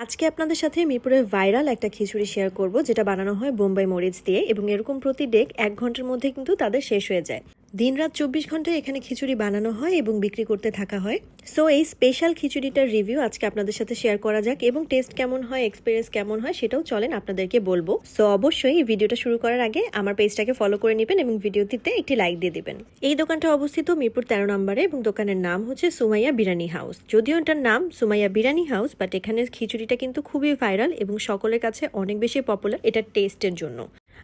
আজকে আপনাদের সাথে মিরপুরের ভাইরাল একটা খিচুড়ি শেয়ার করব, যেটা বানানো হয় বোম্বাই মরিচ দিয়ে এবং এরকম প্রতি ডেক এক ঘণ্টার মধ্যে কিন্তু তাদের শেষ হয়ে যায়। দিন রাত চব্বিশ ঘন্টায় এখানে খিচুড়ি বানানো হয় এবং বিক্রি করতে থাকা হয়। সো এই স্পেশাল খিচুড়িটার রিভিউ আজকে আপনাদের সাথে শেয়ার করা যাক এবং টেস্ট কেমন হয় এক্সপিরিয়েন্স কেমন হয় সেটাও চলেন আপনাদেরকে বলব। সো অবশ্যই এই ভিডিওটা শুরু করার আগে আমার পেজটাকে ফলো করে নেবেন এবং ভিডিওটিতে একটি লাইক দিয়ে দিবেন। এই দোকানটা অবস্থিত মিরপুর তেরো নম্বরে এবং দোকানের নাম হচ্ছে সুমাইয়া বিরিয়ানি হাউস যদিও এটার নাম সুমাইয়া বিরিয়ানি হাউস বাট এখানের খিচুড়িটা কিন্তু খুবই ভাইরাল এবং সকলের কাছে অনেক বেশি পপুলার এটার টেস্টের জন্য।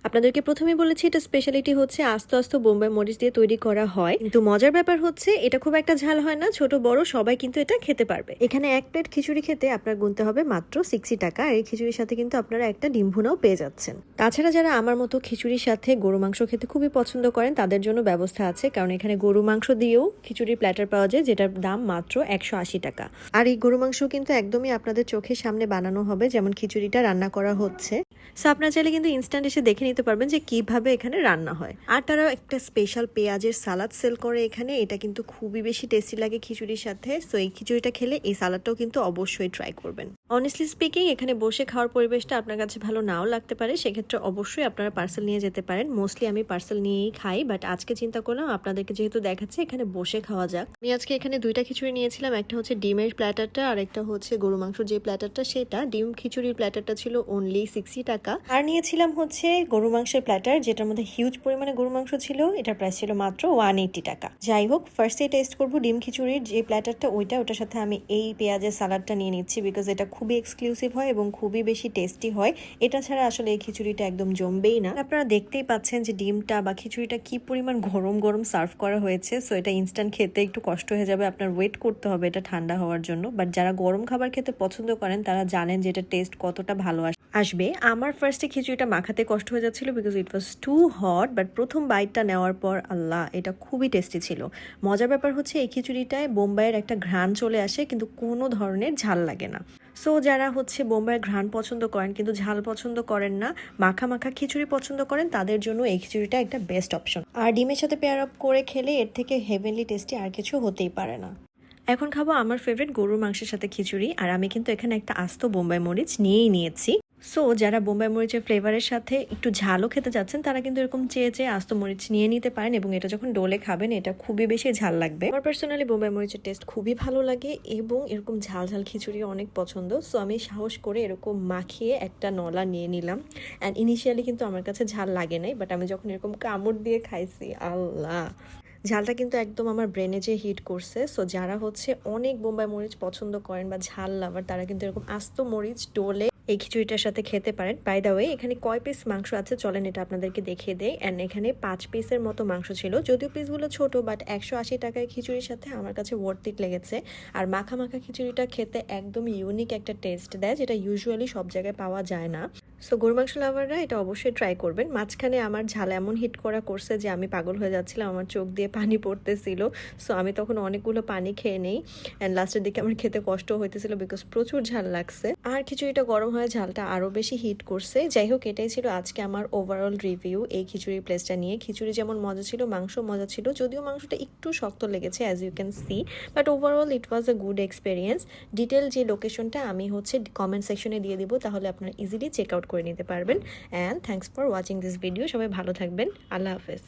আপনাদেরকে প্রথমে বলেছি, এটা স্পেশালিটি হচ্ছে আস্তে আস্তে বোম্বাই মরিচ দিয়ে তৈরি করা হয়। কিন্তু মজার ব্যাপার হচ্ছে, এটা খুব একটা ঝাল হয় না, ছোট, বড়, সবাই কিন্তু এটা খেতে পারবে। এখানে এক প্লেট খিচুড়ি খেতে আপনার গুনতে হবে মাত্র সিক্সটি টাকা এই খিচুড়ির সাথে কিন্তু আপনারা একটা ডিম ভুনাও পেয়ে যাচ্ছেন। তাছাড়া যারা আমার মতো খিচুড়ির সাথে গরু মাংস খেতে খুবই পছন্দ করেন, তাদের জন্য ব্যবস্থা আছে, কারণ এখানে গরু মাংস দিয়েও খিচুড়ির প্ল্যাটার পাওয়া যায়, যেটার দাম মাত্র একশো আশি টাকা। আর এই গরু মাংস কিন্তু একদমই আপনাদের চোখের সামনে বানানো হবে, যেমন খিচুড়িটা রান্না করা হচ্ছে। সো আপনারা চাইলে কিন্তু ইনস্ট্যান্ট এসে দেখে নিতে পারবেন যে কীভাবে এখানে রান্না হয়। আর তারা একটা স্পেশাল পেঁয়াজের সালাদ সেল করে এখানে। এটা কিন্তু খুবই বেশি টেস্টি লাগে খিচুড়ির সাথে। সো এই খিচুড়িটা খেলে এই সালাদটাও কিন্তু অবশ্যই ট্রাই করবেন। অনেস্টলি স্পিকিং এখানে বসে খাওয়ার পরিবেশটা আপনার কাছে ভালো নাও লাগতে পারে। সেক্ষেত্রে অবশ্যই আপনারা পার্সেল নিয়ে যেতে পারেন। মোস্টলি আমি পার্সেল নিয়েই খাই বাট আজকে চিন্তা করলাম আপনাদেরকে যেহেতু দেখাচ্ছে, এখানে বসে খাওয়া যাক। আমি আজকে এখানে দুইটা খিচুড়ি নিয়েছিলাম। একটা হচ্ছে ডিমের প্ল্যাটারটা আর একটা হচ্ছে গরু মাংসর যে প্ল্যাটারটা সেটা ডিম খিচুড়ির প্ল্যাটারটা ছিল অনলি সিক্সটি টাকা। আর নিয়েছিলাম হচ্ছে গরু মাংসের প্ল্যাটার যেটার মধ্যে হিউজ পরিমাণে গরু মাংস ছিল, এটার প্রাইস ছিল মাত্র ওয়ান এইটি টাকা। যাই হোক ফার্স্টে টেস্ট করব ডিম খিচুড়ির, যে প্ল্যাটারটা ওইটা, ওটার সাথে আমি এই পেঁয়াজের সালাডটা নিয়ে নিচ্ছি বিকজ এটা খুবই এক্সক্লুসিভ হয় এবং খুবই বেশি টেস্টি হয়। এটা ছাড়া আসলে এই খিচুড়িটা একদম জমবেই না। আপনারা দেখতেই পাচ্ছেন যে ডিমটা বা খিচুড়িটা কি পরিমাণ গরম গরম সার্ভ করা হয়েছে সো এটা ইনস্ট্যান্ট খেতে একটু কষ্ট হয়ে যাবে, আপনার ওয়েট করতে হবে এটা ঠান্ডা হওয়ার জন্য। বাট যারা গরম খাবার খেতে পছন্দ করেন, তারা জানেন যে এটা টেস্ট কতটা ভালো আস- আসবে। আমার ফার্স্টে খিচুড়িটা মাখাতে কষ্ট হয়ে যাচ্ছিল because it was too hot but প্রথম বাইটটা নেওয়ার পর আল্লাহ, এটা খুবই টেস্টি ছিল। মজার ব্যাপার হচ্ছে এই খিচুড়িটায় বোম্বাইয়ের একটা ঘ্রাণ চলে আসে, কিন্তু কোনো ধরনের ঝাল লাগে না। সো যারা হচ্ছে বোম্বাইয়ের ঘ্রাণ পছন্দ করেন, কিন্তু ঝাল পছন্দ করেন না, মাখা মাখা খিচুড়ি পছন্দ করেন, তাদের জন্য এই খিচুড়িটা একটা বেস্ট অপশন আর ডিমের সাথে পেয়ার আপ করে খেলে এর থেকে হেভেনলি টেস্টি আর কিছু হতেই পারে না। এখন খাব আমার ফেভারিট গরুর মাংসের সাথে খিচুড়ি, আর আমি কিন্তু এখানে একটা আস্ত বোম্বাই মরিচ নিয়েই নিয়েছি। সো যারা বোম্বাই মরিচের ফ্লেভারের সাথে একটু ঝালও খেতে যাচ্ছেন, তারা কিন্তু এরকম চেয়ে চেয়ে আস্ত মরিচ নিয়ে নিতে পারেন এবং এটা যখন ডোলে খাবেন, এটা খুবই বেশি ঝাল লাগবে। আমার পার্সোনালি বোম্বাই মরিচের টেস্ট খুবই ভালো লাগে এবং এরকম ঝাল ঝাল খিচুড়ি অনেক পছন্দ। সো আমি সাহস করে এরকম মাখিয়ে একটা নলা নিয়ে নিলাম অ্যান্ড ইনিশিয়ালি কিন্তু আমার কাছে ঝাল লাগে নাই বাট আমি যখন এরকম কামড় দিয়ে খাইছি, আল্লাহ! ঝালটা কিন্তু একদম আমার ব্রেনে যে হিট করছে। সো যারা হচ্ছে অনেক বোম্বাই মরিচ পছন্দ করেন বা ঝাল লাভার তারা কিন্তু এরকম আস্ত মরিচ ডোলে এই খিচুড়িটার সাথে খেতে পারেন। বাই দা ওয়ে এখানে কয় পিস মাংস আছে চলেন এটা আপনাদেরকে দেখিয়ে দেয় অ্যান্ড এখানে পাঁচ পিসের মতো মাংস ছিল। যদিও পিসগুলো ছোট বাট একশো আশি টাকায় খিচুড়ির সাথে আমার কাছে ওয়ার্থিট লেগেছে। আর মাখা মাখা খিচুড়িটা খেতে একদম ইউনিক একটা টেস্ট দেয়, যেটা ইউজুয়ালি সব জায়গায় পাওয়া যায় না। সো গরু মাংস লাভাররা এটা অবশ্যই ট্রাই করবেন। মাঝখানে আমার ঝাল এমন হিট করা করছে যে আমি পাগল হয়ে যাচ্ছিলাম, আমার চোখ দিয়ে পানি পড়তেছিল। সো আমি তখন অনেকগুলো পানি খেয়ে নেই। অ্যান্ড লাস্টের দিকে আমার খেতে কষ্ট হইতেছিল বিকজ প্রচুর ঝাল লাগছে। আর খিচুড়িটা গরম হয়ে ঝালটা আরও বেশি হিট করছে। যাই হোক, এটাই ছিল আজকে আমার ওভারঅল রিভিউ এই খিচুড়ি প্লেসটা নিয়ে। খিচুড়ি যেমন মজা ছিল, মাংস মজা ছিল, যদিও মাংসটা একটু শক্ত লেগেছে as you can see but overall it was a good experience detail যে লোকেশনটা আমি হচ্ছে কমেন্ট সেকশনে দিয়ে দিব, তাহলে আপনারা ইজিলি চেক আউট করে নিতে পারবেন। And thanks for watching this video সবাই ভালো থাকবেন। আল্লাহ হাফেজ।